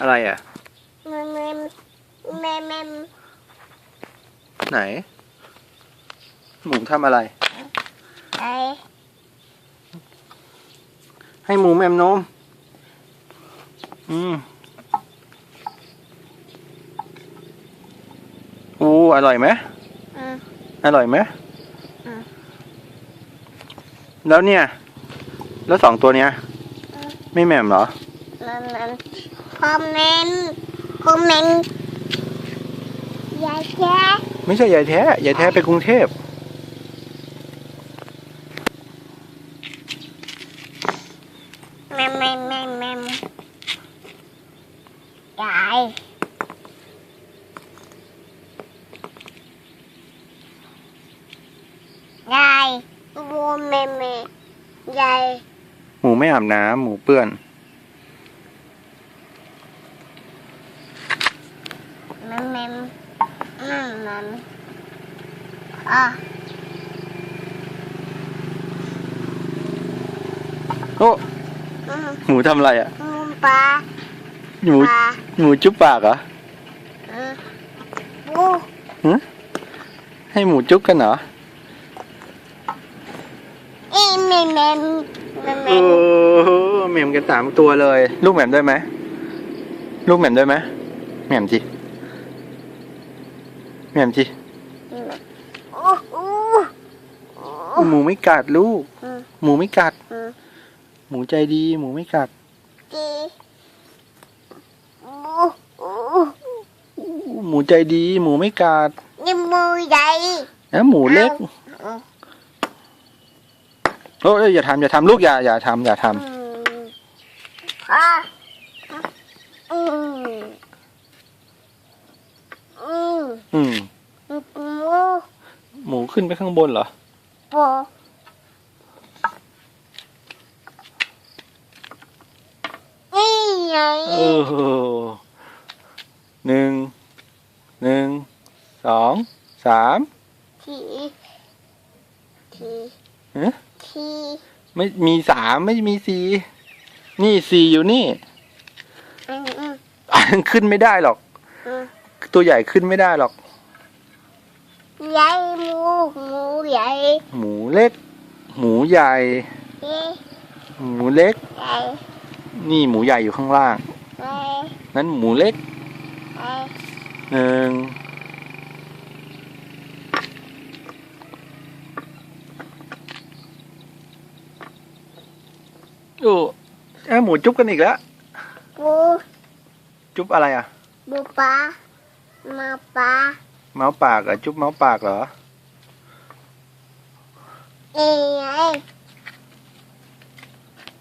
อะไรอะแม่แม่แม่แม่ไหน หมูทำอะไร ไอ้ให้หมูแมมนม อืมอู้อร่อยไหมอืมอร่อยไหมอืมแล้วเนี่ย แล้วสองตัวเนี้ย ไม่แหม่มเหรอ นั่นนั่นคอมเมนต์คอมเมนต์ยายแจ๊ไม่ใช่ยายแท้ยายแท้ไปกรุงเทพแม่แม่แม่แม่ยายยายบูแม่แม่ยายหมูไม่อาบน้ำหมูเปื้อน แม่แม่นั่นนั่นอะโอ้อืมหมูทำอะไรอะอืมปลาหมูปลาหมูจุ๊บปากเหรออืมบูให้หมูจุ๊บกันเหรอเอ้ยแม่แม่แม่แม่โอ้โหแหม่มกันสามตัวเลย ลูกแหม่มด้วยไหมลูกแหม่มด้วยไหมแหม่มจี แหม่มจีโอ้โหหมูไม่กัดลูกอืมหมูไม่กัดอืมหมูใจดี หมูไม่กัดจีบูบูหมูใจดี หมูไม่กัดนี่มือใหญ่นะหมูเล็กอืมโอ้ยอย่าทำอย่าทำลูกอย่าอย่าทำอย่าทอืมอะอืมอืมำอืมบู หมูขึ้นไปข้างบนเหรอบูนี่ไงเออหนึ่ง หนึ่ง สอง สามทีทีเอ๊ะทีไม่มีสามไม่มีสี่นี่สี่อยู่นี่ อืมอืมขึ้นไม่ได้หรอก อืมตัวใหญ่ขึ้นไม่ได้หรอกใหญ่หมูหมู ใหญ่หมูเล็ก หมูใหญ่เอ๊ะหมูเล็ก ใหญ่นี่หมูใหญ่อยู่ข้างล่าง ใหญ่นั้นหมูเล็กใหญ่หนึ่งโอ้แอบหมูจุ๊บกันอีกแล้วบูจุ๊บอะไรอะบูปลามาปลา เมาส์ปากเหรอจุ๊บเมาส์ปากเหรอ เอ้ยไง